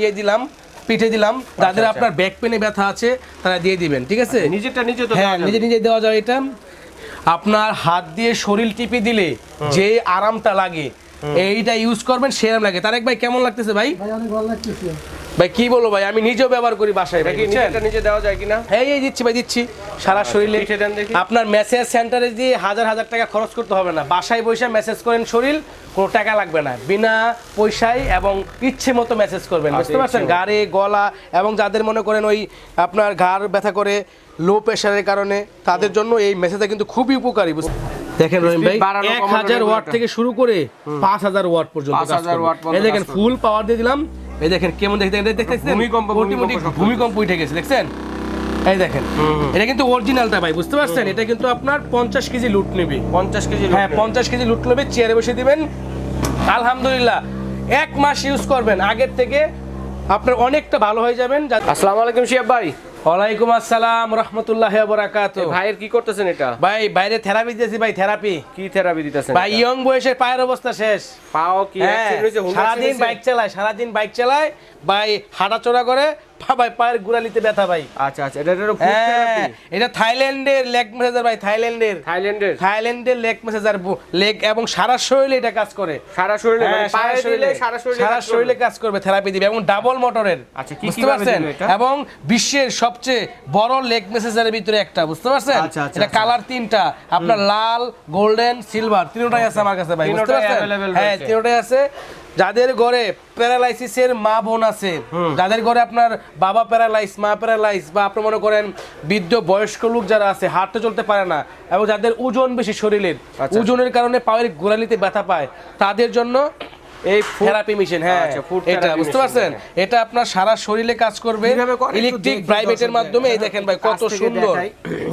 ইয়ে দিলাম পিঠে দিলাম। যাদের আপনার ব্যাক পেনে ব্যথা আছে তারা দিয়ে দিবেন ঠিক আছে? নিজেরটা নিজে তো হ্যাঁ নিজে নিজে দেওয়া যায় এটা। আপনার হাত দিয়ে শরীর টিপে দিলে যে আরামটা লাগে এইটা ইউজ করবেন সেরাম লাগে। তার এক ভাই কেমন লাগতেছে ভাই? ভাই অনেক ভালো লাগতেছে। ভাই কি বলব ভাই? আমি নিজেও ব্যবহার করি বাসায় ভাই বুঝছেন? নিজে দেওয়া যায় কিনা? হ্যাঁ এই দিচ্ছি ভাই দিচ্ছি। সারা শরীরে দেন দেখি। আপনার মেসেজ সেন্টারে দিয়ে হাজার হাজার টাকা খরচ করতে হবে না। বাসায় বসে মেসেজ করেন শরীর কোনো টাকা লাগবে না। বিনা পয়সায় এবং ইচ্ছে মতো মেসেজ করবেন আচ্ছা, বুঝতে পারছেন? গাড়ে গলা এবং যাদের মনে করেন ওই আপনার ঘাড় ব্যথা করে লো প্রেশারের কারণে তাদের জন্য এই মেসেজটা কিন্তু খুবই উপকারী বুঝ- দেখেন রহিম ভাই Speed বাড়ানো, এক কমানোর হাজার এগুলো ওয়াট থেকে শুরু করে পাঁচ হাজার ওয়াট পর্যন্ত কাজ 5000 করবে। এই দেখেন ফুল পাওয়ার দিয়ে দিলাম। এই দেখেন কেমন দেখতে দেখতেছেন ভূমিকম্প, ভূমিকম্প উঠে গেছে। দেখছেন? এই দেখেন। এটা কিন্তু অরিজিনালটা ভাই বুঝতে পারছেন? এটা কিন্তু আপনার পঞ্চাশ কেজি লুট নেবে। পঞ্চাশ কেজি হ্যাঁ পঞ্চাশ কেজি লুট নেবে চেয়ারে বসে দিবেন। আলহামদুলিল্লাহ এক মাস ইউজ করবেন। আগের থেকে আপনার অনেকটা ভালো হয়ে যাবেন। আসসালামু আলাইকুম শিয়াব ভাই। ওয়ালাইকুম আসসালাম রহমতুল্লাহ বরাকাত। ভাইয়ের কি করতেছেন এটা? ভাই বাইরে থেরাপি দিয়েছি ভাই থেরাপি। কি থেরাপি দিতেছেন ভাই ইয়ং বয়সে পায়ের অবস্থা শেষ। পাও কি? হ্যাঁ, সারাদিন বাইক চালায় সারাদিন বাইক চালায় ভাই হাঁটাচড়া করে ভাই পায়ের গুড়ালিতে ব্যথা ভাই। আচ্ছা আচ্ছা এটা এটা হ্যাঁ থেরাপি থাইল্যান্ডের লেগ মেসেজার ভাই থাইল্যান্ডের। থাইল্যান্ডের? থাইল্যান্ডের লেগ মেসেজার লেগ এবং সারা শরীরে এটা কাজ করে। সারা শরীরে মানে হ্যাঁ, পায়ে সারা শরীরে সারা শরীরে কাজ করবে। শরীরে কাজ করবে থেরাপি দিবে এবং ডাবল মোটরের আচ্ছা, বুঝতে পারছেন? এবং বিশ্বের সবচেয়ে বড় লেগ মেসেজারের ভিতরে একটা বুঝতে পারছেন? এটা। কালার তিনটা আপনার লাল গোল্ডেন সিলভার তিনটাই আছে আমার কাছে ভাই বুঝতে পারছেন? হ্যাঁ তিনটাই আছে। যাদের ঘরে প্যারালাইসিসের মা বোন আছে যাদের ঘরে আপনার বাবা প্যারালাইস মা প্যারালাইস বা আপনি মনে করেন বৃদ্ধ বয়স্ক লোক যারা আছে হাঁটতে চলতে পারে না এবং যাদের ওজন বেশি শরীরের আচ্ছা। ওজনের কারণে পায়ের গোড়ালিতে ব্যথা পায় তাদের জন্য এই থেরাপি মেশিন হ্যাঁ আচ্ছা, এটা বুঝতে পারছেন? এটা আপনার সারা শরীরে কাজ করবে ইলেকট্রিক প্রাইভেটের মাধ্যমে এই দেখেন ভাই কত সুন্দর।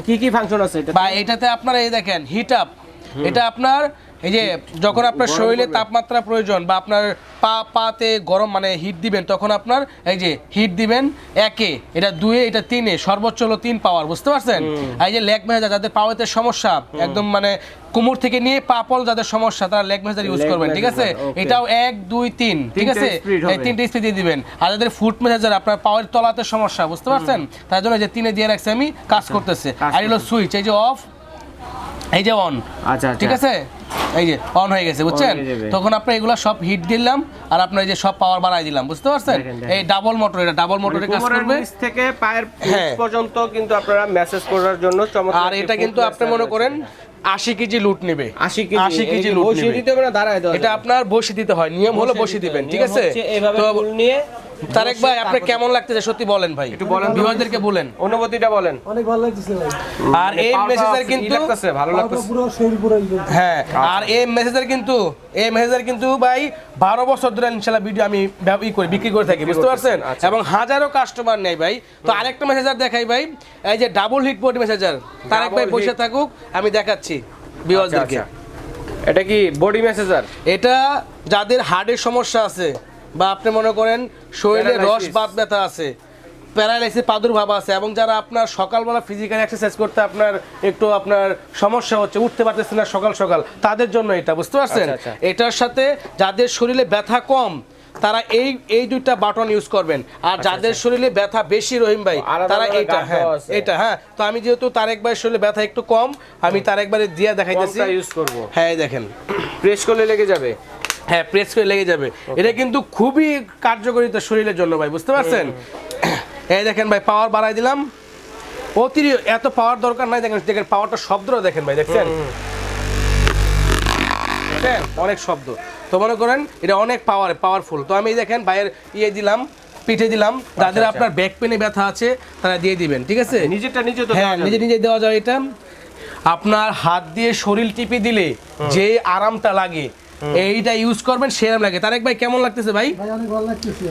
কি কি ফাংশন আছে এটা বা এটাতে আপনারা এই দেখেন হিট আপ এটা আপনার এই যে যখন আপনার শরীরে তাপমাত্রা প্রয়োজন বা আপনার পা পাতে গরম মানে হিট দিবেন তখন আপনার এই যে হিট দিবেন একে এটা দুয়ে এটা তিনে সর্বোচ্চ হলো তিন পাওয়ার বুঝতে পারছেন? এই যে লেগ মেজার যাদের পাওয়াতে সমস্যা একদম মানে কোমর থেকে নিয়ে পাপল যাদের সমস্যা তারা লেগ মেজার ইউজ করবেন ঠিক আছে? এটাও এক দুই তিন ঠিক আছে? এই তিনটে স্পিড দিয়ে দিবেন। আর যাদের ফুট মেজার আপনার পাওয়ার তলাতে সমস্যা বুঝতে পারছেন? তার জন্য এই যে তিনে দিয়ে রাখছি আমি কাজ করতেছে। আর হলো সুইচ এই যে অফ এই যে অন আচ্ছা। ঠিক আছে? এই যে অন হয়ে গেছে বুঝছেন? তখন আপনি এগুলো সব হিট দিলাম আর আপনার এই যে সব পাওয়ার বাড়াই দিলাম বুঝতে পারছেন। এই ডাবল মোটর এটা ডাবল মোটরে কাজ করবে। থেকে পায়ের হ্যাঁ। পর্যন্ত কিন্তু আপনারা মেসেজ করার জন্য চমৎকার আর এটা কিন্তু আপনি মনে করেন আশি কেজি লুট নেবে। 80 কেজি আশি কেজি লুট নেবে। দিতে হবে না দাঁড়ায় এটা আপনার বসে দিতে হয় নিয়ম হলো বসে দিবেন ঠিক আছে? তো নিয়ে তারেক ভাই আপনি কেমন লাগতেছে? সত্যি বলেন ভাই। একটু বলেন। বিভাগদেরকে বলেন। অনুভূতিটা বলেন। অনেক ভালো লাগতেছে ভাই। আর এই মেসেজের কিন্তু লাগতেছে, ভালো লাগতেছে। পুরো শরীর পুরো হ্যাঁ আর এই মেসেজের কিন্তু এই মেসেজের কিন্তু ভাই বারো বছর ধরে ইনশাল্লাহ ভিডিও আমি ই করি বিক্রি করে থাকি বুঝতে পারছেন? আচ্ছা। এবং হাজারো কাস্টমার নেই ভাই। তো আরেকটা মেসেজার দেখাই ভাই। এই যে double hit body massager Tarek ভাই বসে থাকুক আমি দেখাচ্ছি আচ্ছা, বিওয়াজদেরকে আচ্ছা। এটা কি বডি মেসেজার এটা যাদের হার্টের সমস্যা আছে বা আপনি মনে করেন শরীরে রস। বাত ব্যথা আছে প্যারালাইসিস প্রাদুর্ভাব আছে এবং যারা আপনার সকালবেলা ফিজিক্যাল এক্সারসাইজ করতে আপনার একটু আপনার সমস্যা হচ্ছে উঠতে পারতেছে না সকাল সকাল তাদের জন্য এটা বুঝতে পারছেন? আচ্ছা, আচ্ছা। এটার সাথে যাদের শরীরে ব্যথা কম তারা এই এই দুইটা বাটন ইউজ করবেন। আর যাদের শরীরে ব্যথা বেশি রহিম ভাই তারা এটা হ্যাঁ এটা হ্যাঁ। তো আমি যেহেতু তারেক ভাইয়ের শরীরে ব্যথা একটু কম আমি তারেক ভাইয়ের দিয়া দেখাইতেছি। ইউজ করব। হ্যাঁ দেখেন। প্রেস করলে লেগে যাবে। হ্যাঁ প্রেস করে লেগে যাবে। এটা কিন্তু খুবই কার্যকরিতা শরীরের জন্য ভাই বুঝতে পারছেন? এই দেখেন ভাই পাওয়ার বাড়াই দিলাম। অতিরিক্ত এত পাওয়ার দরকার নাই দেখেন দেখেন পাওয়ারটা শব্দটা দেখেন ভাই দেখছেন? অনেক শব্দ। তো মনে করেন এটা অনেক পাওয়ার পাওয়ারফুল তো আমি দেখেন ভাইয়ের ইয়ে দিলাম পিঠে দিলাম। যাদের আচ্ছা। আপনার ব্যাক পেনে ব্যথা আছে তারা দিয়ে দিবেন ঠিক আছে? নিজেরটা নিজে তো হ্যাঁ নিজে। নিজে দেওয়া যায় এটা। আপনার হাত দিয়ে শরীর টিপে দিলে যে আরামটা লাগে এইটা ইউজ করবেন সেরকম লাগে। তারেক ভাই কেমন লাগতেছে ভাই? ভাই অনেক ভালো লাগতেছে।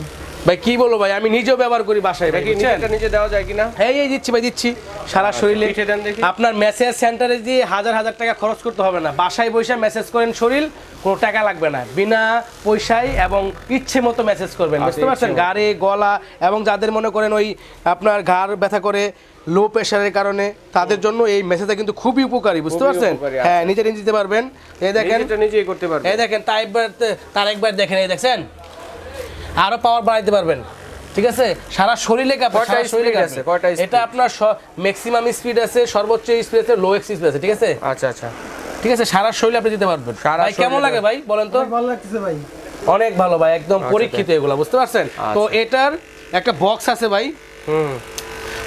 ভাই কি বলব ভাই আমি নিজেও ব্যবহার করি বাসায় ভাই বুঝছেন? নিজে দেওয়া যায় কিনা? হ্যাঁ এই দিচ্ছি ভাই দিচ্ছি। সারা শরীরে দেন দেখি। আপনার মেসেজ সেন্টারে দিয়ে হাজার হাজার টাকা খরচ করতে হবে না। বাসায় বসে মেসেজ করেন শরীর কোনো টাকা লাগবে না। বিনা পয়সায় এবং ইচ্ছে মতো মেসেজ করবেন আচ্ছা, বুঝতে পারছেন? গাড়ে গলা এবং যাদের মনে করেন ওই আপনার ঘাড় ব্যথা করে লো প্রেশারের কারণে তাদের জন্য এই মেসেজটা কিন্তু খুবই উপকারী বুঝতে পারছেন? হ্যাঁ আচ্ছা। নিজে নিজে দিতে পারবেন। এই দেখেন। নিজেই করতে পারবে এই দেখেন তার একবার তার একবার দেখেন এই দেখছেন? আরও পাওয়ার বাড়াইতে পারবেন ঠিক আছে? সারা শরীরে শরীরে আছে? কয়টা এটা আপনার ম্যাক্সিমাম স্পিড আছে সর্বোচ্চ স্পিড আছে লো এক্স স্পিড আছে ঠিক আছে? আচ্ছা আচ্ছা। ঠিক আছে সারা শরীরে আপনি দিতে পারবেন। সারা ভাই কেমন লাগে ভাই বলেন তো? ভালো লাগতেছে ভাই। অনেক ভালো ভাই একদম পরীক্ষিত এগুলো বুঝতে পারছেন? তো এটার একটা বক্স আছে ভাই। হুম।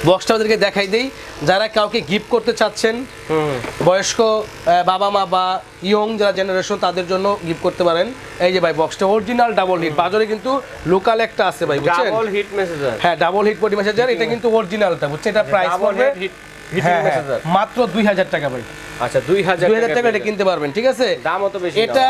বক্সটা ওদেরকে দেখাই দেই। যারা কাউকে গিফট করতে চাচ্ছেন বয়স্ক বাবা মা বা ইয়ং যারা জেনারেশন তাদের জন্য গিফট করতে পারেন। এই যে ভাই বক্সটা অরিজিনাল ডাবল হিট বাজারে কিন্তু লোকাল একটা আছে ভাই বুঝছেন? ডাবল হিট মেসেজার হ্যাঁ ডাবল হিট বডি মেসেজার এটা কিন্তু অরিজিনালটা বুঝছেন? এটা প্রাইস পড়বে হ্যাঁ, হ্যাঁ, মাত্র দুই হাজার টাকা ভাই। আচ্ছা দুই হাজার দুই হাজার টাকা এটা কিনতে পারবেন ঠিক আছে? দাম অত বেশি এটা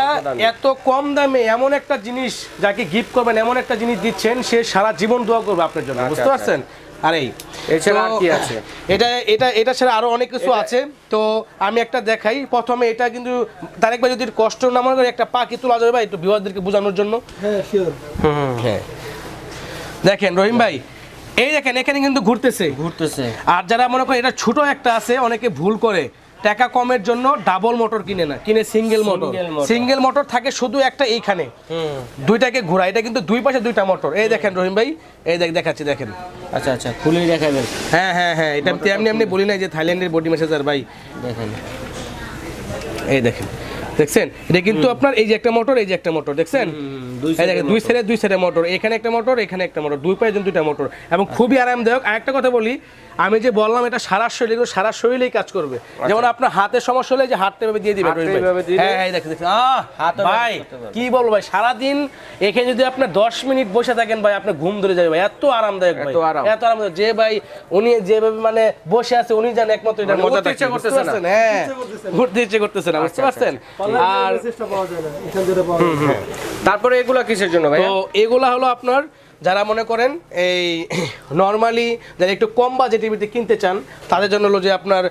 এত কম দামে এমন একটা জিনিস যাকে গিফট করবেন এমন একটা জিনিস দিচ্ছেন সে সারা জীবন দোয়া করবে আপনার জন্য আচ্ছা, বুঝতে আচ্ছা, পারছেন? আর এই এছাড়া কি আছে? এটা এটা এটা ছাড়া আরও অনেক কিছু আছে। তো আমি একটা দেখাই প্রথমে এটা কিন্তু তারেক ভাই যদি কষ্ট না মনে করে একটা পাখি তোলা যাবে ভাই একটু বোঝানোর জন্য। হ্যাঁ শিওর হ্যাঁ। দেখেন রহিম ভাই এই দেখেন এখানে কিন্তু ঘুরতেছে। ঘুরতেছে। আর যারা মনে করেন এটা ছোট একটা আছে অনেকে ভুল করে। টাকা কমের জন্য ডাবল মোটর কিনে না কিনে সিঙ্গেল মোটর সিঙ্গেল মোটর থাকে শুধু একটা এইখানে। দুইটাকে ঘোরা এটা কিন্তু দুই পাশে দুইটা মোটর এই দেখেন রহিম ভাই এই দেখ দেখাচ্ছি দেখেন। আচ্ছা আচ্ছা খুলেই দেখাবেন হ্যাঁ হ্যাঁ হ্যাঁ এটা আমি এমনি এমনি বলি নাই যে থাইল্যান্ডের বডি মেসেজার ভাই। দেখেন। এই দেখেন দেখছেন? এটা কিন্তু আপনার এই যে একটা মোটর এই যে একটা মোটর দেখছেন? দুই দুই motor। সাইডে দুই সাইডে মোটর এখানে একটা মোটর এখানে একটা মোটর দুই পায়ে দুইটা মোটর এবং খুবই আরামদায়ক। আরেকটা কথা বলি আমি যে বললাম এটা সারা শরীর সারা শরীরেই কাজ করবে। যেমন আপনার হাতের সমস্যা হলে যে হাতটা এভাবে দিয়ে দিবেন ভাই। হ্যাঁ হ্যাঁ দেখেন দেখেন। ভাই। কি বলব ভাই সারাদিন এখানে যদি আপনার দশ মিনিট বসে থাকেন ভাই আপনার ঘুম ধরে যাবে ভাই। এত আরামদায়ক ভাই। এত আরামদায়ক। যে ভাই উনি যেভাবে মানে বসে আছে উনি জানেন একমাত্র এটা মানে মজা ইচ্ছা করতেছে হ্যাঁ। ঘুরতে ইচ্ছে করতেছে না বুঝতে আচ্ছা, পারছেন? আর। তারপরে এগুলা কিসের জন্য ভাই তো এগুলা হলো আপনার যারা মনে করেন এই নর্মালি যারা একটু কম বাজেটের ভিতরে কিনতে চান তাদের জন্য হলো যে আপনার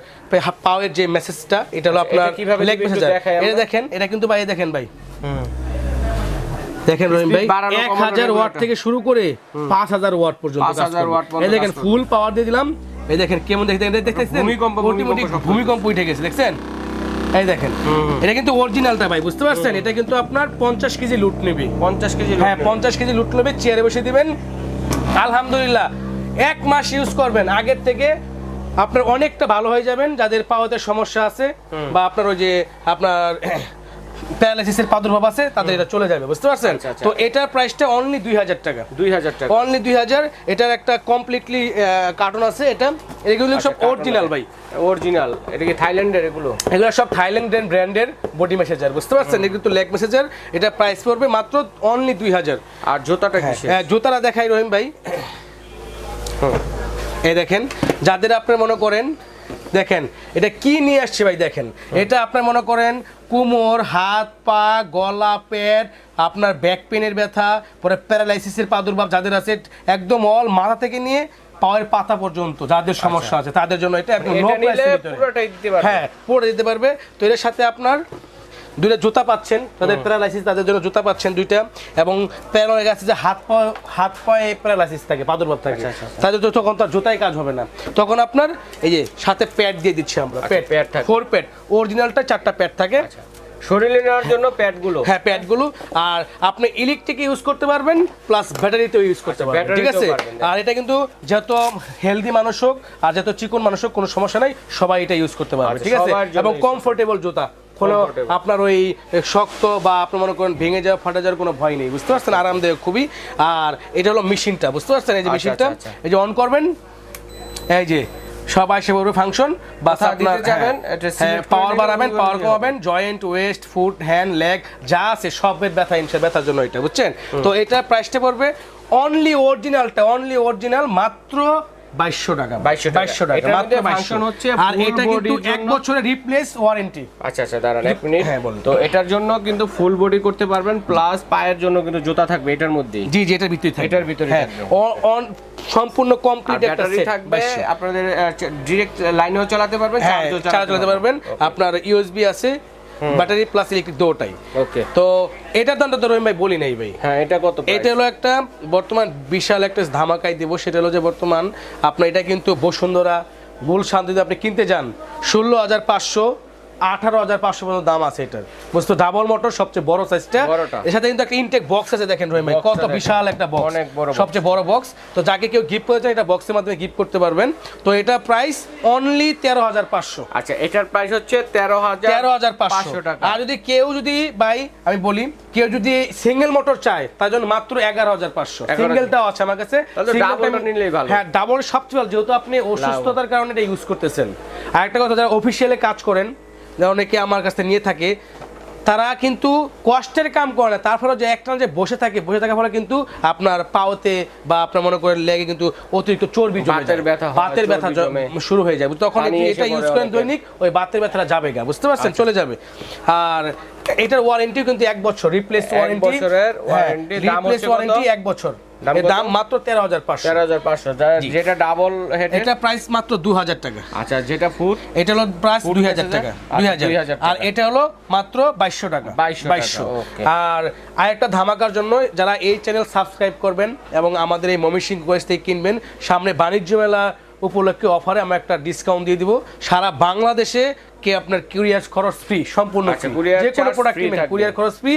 পাওয়ার যে মেসেজটা এটা হলো আপনার কীভাবে। দেখাই আমরা। এটা দেখেন এটা কিন্তু ভাই দেখেন ভাই। দেখেন রহিম ভাই এক হাজার এগুলো ওয়াট থেকে শুরু করে পাঁচ হাজার ওয়াট পর্যন্ত 5000 কাজ করবে। ওয়াট পর্যন্ত এই দেখেন ফুল পাওয়ার দিয়ে দিলাম। এই দেখেন কেমন দেখতে দেখতেছেন? ভূমিকম্প। ভূমিকম্প উঠে গেছে দেখছেন? এই দেখেন। এটা কিন্তু অরিজিনালটা ভাই বুঝতে পারছেন? এটা কিন্তু আপনার পঞ্চাশ কেজি লুট নেবে। পঞ্চাশ কেজি হ্যাঁ পঞ্চাশ কেজি লুট নেবে চেয়ারে বসে দিবেন। আলহামদুলিল্লাহ এক মাস ইউজ করবেন। আগের থেকে আপনার অনেকটা ভালো হয়ে যাবেন যাদের পাওয়াতে সমস্যা আছে বা আপনার ওই যে আপনার প্যারালাইসিসের প্রাদুর্ভাব আছে তাদের এটা চলে যাবে বুঝতে পারছেন? আচ্ছা, আচ্ছা। তো এটার প্রাইসটা অনলি দুই হাজার টাকা। দুই হাজার টাকা। অনলি দুই হাজার এটার একটা কমপ্লিটলি কার্টুন আছে এটা। এগুলো আচ্ছা, সব অরিজিনাল ভাই। অরিজিনাল এটা কি থাইল্যান্ডের এগুলো? এগুলো সব থাইল্যান্ড ব্র্যান্ডের বডি মেসেজার বুঝতে পারছেন? এটা কিন্তু লেগ মেসেজার এটা প্রাইস পড়বে মাত্র অনলি দুই হাজার। আর জুতাটা কিসের? হ্যাঁ জুতারা দেখাই রহিম ভাই। এই দেখেন যাদের আপনি মনে করেন দেখেন এটা কি নিয়ে আসছে ভাই দেখেন? এটা আপনার মনে করেন কুমোর হাত পা গলা পেট আপনার ব্যাক পেনের ব্যথা পরে প্যারালাইসিসের প্রাদুর্ভাব যাদের আছে একদম অল মাথা থেকে নিয়ে পাওয়ার পাতা পর্যন্ত যাদের সমস্যা আছে তাদের জন্য এটা একদম হ্যাঁ পড়ে দিতে পারবে। তো এর সাথে আপনার দুইটা জুতা পাচ্ছেন তাদের প্যারালাইসিস তাদের জন্য জুতা পাচ্ছেন দুইটা এবং প্যারালাইসিস আছে যে হাত পা হাত পায়ে প্যারালাইসিস থাকে প্রাদুর্ভাব থাকে। আচ্ছা, আচ্ছা, আচ্ছা। তাদের তো তখন তার জুতায় কাজ হবে না। তখন আপনার এই যে সাথে প্যাড দিয়ে দিচ্ছি আমরা প্যাড থাকে। ফোর প্যাড অরিজিনালটা চারটা প্যাড থাকে। শরীরে নেওয়ার জন্য প্যাডগুলো হ্যাঁ প্যাডগুলো আর আপনি ইলেকট্রিক ইউজ করতে পারবেন প্লাস ব্যাটারিতেও ইউজ করতে পারবেন ঠিক আছে? আর এটা কিন্তু যত হেলদি মানুষ হোক আর যত চিকন মানুষ হোক কোনো সমস্যা নাই সবাই এটা ইউজ করতে পারবে ঠিক আছে? এবং কমফোর্টেবল জুতা। কোনো আপনার ওই শক্ত বা আপনি মনে করেন ভেঙে যাওয়া ফাটা যাওয়ার কোনো ভয় নেই। বুঝতে পারছেন? আরামদায়ক খুবই। আর এটা হলো মেশিনটা বুঝতে পারছেন? এই যে আচ্ছা, মেশিনটা আচ্ছা, আচ্ছা। এই যে অন করবেন এই যে সবাই সে বলবে ফাংশন বাস আপনার পাওয়ার দিলে বাড়াবেন পাওয়ার কমাবেন joint waist foot hand leg যা আছে সবের ব্যথা ইনসার ব্যথার জন্য এটা বুঝছেন? তো এটা প্রাইসটা পড়বে অনলি অরিজিনালটা অনলি অরিজিনাল মাত্র বাইশশো টাকা। 2200 বাইশশো টাকা মাত্র বাইশশো। হচ্ছে আর এটা কিন্তু এক বছরের রিপ্লেস ওয়ারেন্টি আচ্ছা আচ্ছা দাঁড়ান এক মিনিট হ্যাঁ, বলুন। তো এটার জন্য কিন্তু ফুল বডি করতে পারবেন প্লাস পায়ের জন্য কিন্তু জুতা থাকবে এটার মধ্যেই। জি জি এটার ভিতরে থাকবে। এটার ভিতরে হ্যাঁ। অন- সম্পূর্ণ আর কমপ্লিট একটা সেট থাকবে আপনাদের লাইনেও চালাতে পারবেন হ্যাঁ চার্জও চালাতে পারবেন। আপনার ইউএসবি আছে ব্যাটারি প্লাস ইলেকট্রিক দুটাই। ওকে। তো এটার দামটা তো রহিম ভাই বলি নাই ভাই। হ্যাঁ এটা কত এটা হলো একটা বর্তমান বিশাল একটা ধামাকাই দিব। সেটা হলো যে বর্তমান আপনার এটা কিন্তু বসুন্ধরা গুলশান শান্তিতে আপনি কিনতে যান ষোলো হাজার পাঁচশো আঠারো হাজার পাঁচশো পর্যন্ত দাম আছে এটার। বুঝতো ডাবল মোটর সবচেয়ে বড় সাইজটা। এর সাথে কিন্তু একটা ইনটেক বক্স আছে দেখেন রহিম ভাই। কত বিশাল একটা বক্স অনেক বড় সবচেয়ে বড় বক্স তো যাকে কেউ গিফট করতে চান এটা বক্সের মাধ্যমে গিফট করতে পারবেন। তো এটা প্রাইস অনলি তেরো হাজার পাঁচশো। আচ্ছা এটার প্রাইস হচ্ছে তেরো হাজার তেরো হাজার পাঁচশো। টাকা। আর যদি কেউ যদি ভাই আমি বলি কেউ যদি সিঙ্গেল মোটর চায় তার জন্য মাত্র এগারো হাজার পাঁচশো। 11,000 সিঙ্গেলটাও আছে আমার কাছে। হ্যাঁ ডাবল সবচেয়ে ভালো। যেহেতু আপনি অসুস্থতার কারণে এটা ইউজ করতেছেন। আর একটা কথা যারা অফিসিয়ালে কাজ করেন অনেকে আমার কাছে নিয়ে থাকে। তারা কিন্তু কষ্টের কাম করে না। তার ফলে যে একটা যে বসে থাকে বসে থাকার ফলে কিন্তু আপনার পাওতে বা আপনার মনে করেন লেগে কিন্তু অতিরিক্ত চর্বি জমে বাতের ব্যথা বাতের ব্যথা শুরু হয়ে যাবে তখন এটা ইউজ করেন দৈনিক ওই বাতের ব্যথাটা যাবে গা বুঝতে পারছেন? চলে যাবে। আর এটার ওয়ারেন্টি কিন্তু এক বছর। রিপ্লেস ওয়ারেন্টি রিপ্লেস ওয়ারেন্টি এক বছর। দাম মাত্র তেরো হাজার পাঁচশো। তেরো হাজার পাঁচশো। যেটা ডাবল এটা প্রাইস মাত্র দু হাজার টাকা। আচ্ছা যেটা ফুট এটা হলো প্রাইস দুই হাজার টাকা দুই আচ্ছা, হাজার আর এটা হলো মাত্র বাইশশো টাকা। 2200 টাকা, okay. আর আরেকটা ধামাকার জন্য যারা এই চ্যানেল সাবস্ক্রাইব করবেন এবং আমাদের এই মমিসিং কোয়েস থেকে কিনবেন সামনে বাণিজ্য মেলা উপলক্ষে অফারে আমরা একটা ডিসকাউন্ট দিয়ে দিব। সারা বাংলাদেশে কে আপনার কুরিয়ার খরচ ফ্রি সম্পূর্ণ যে কোনো প্রোডাক্ট কিনবেন কুরিয়ার খরচ ফ্রি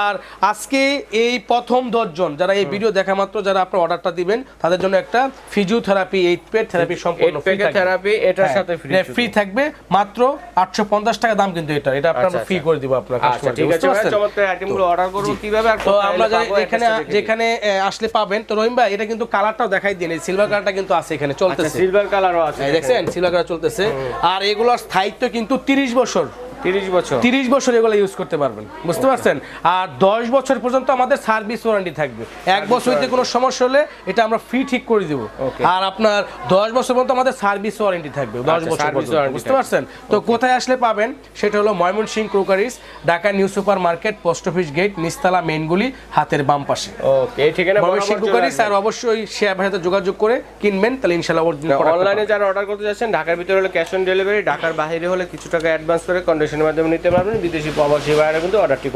আর আজকে এই প্রথম দশজন যারা এই ভিডিও দেখা মাত্র যারা আপনার অর্ডারটা দিবেন তাদের জন্য একটা ফিজিওথেরাপি এইট পেড থেরাপি সম্পূর্ণ থেরাপি এটার সাথে ফ্রি ফ্রি থাকবে। মাত্র আটশো পঞ্চাশ টাকা দাম কিন্তু এটা এটা আপনার ফ্রি। করে দিব আপনার আচ্ছা ঠিক আছে চমৎকার আইটেমগুলো অর্ডার করব কীভাবে আর তো আমরা এখানে। যেখানে আসলে পাবেন তো রহিম ভাই এটা কিন্তু কালারটাও দেখাই দিন এই সিলভার কালারটা কিন্তু আছে এখানে আচ্ছা চলতেছে। সিলভার কালারও আছে এই দেখছেন সিলভার কালার চলতেছে। আর এগুলোর স্থায়িত্ব কিন্তু তিরিশ বছর। তিরিশ বছর। তিরিশ বছর এগুলো ইউজ করতে পারবেন। বুঝতে পারছেন? আর দশ বছর পর্যন্ত আমাদের সার্ভিস ওয়ারেন্টি থাকবে। এক বছরতে কোনো সমস্যা হলে এটা আমরা ফ্রি ঠিক করে দিব. আর আপনার দশ বছর পর্যন্ত আমাদের সার্ভিস ওয়ারেন্টি থাকবে দশ আচ্ছা, বছর পর্যন্ত। বুঝতে পারছেন? তো কোথায় আসলে পাবেন? সেটা হলো Mymensingh crockeries Dhaka new super market post office gate নিস্তালা মেনগুলি হাতের বাম পাশে। ওকে এই ঠিকানা ময়মনসিং ক্রোকারিস আর অবশ্যই শেয়ার ভাইতে যোগাযোগ করে কিনবেন তাহলে product অনলাইনে যারা অর্ডার করতে যাচ্ছেন ঢাকার ভিতরে হলে ক্যাশ অন ডেলিভারি ঢাকার বাইরে হলে কিছু টাকা অ্যাডভান্স করে কন্ডিশনের মাধ্যমে নিতে পারবেন। বিদেশি প্রবাসী বাইরে কিন্তু অর্ডারটি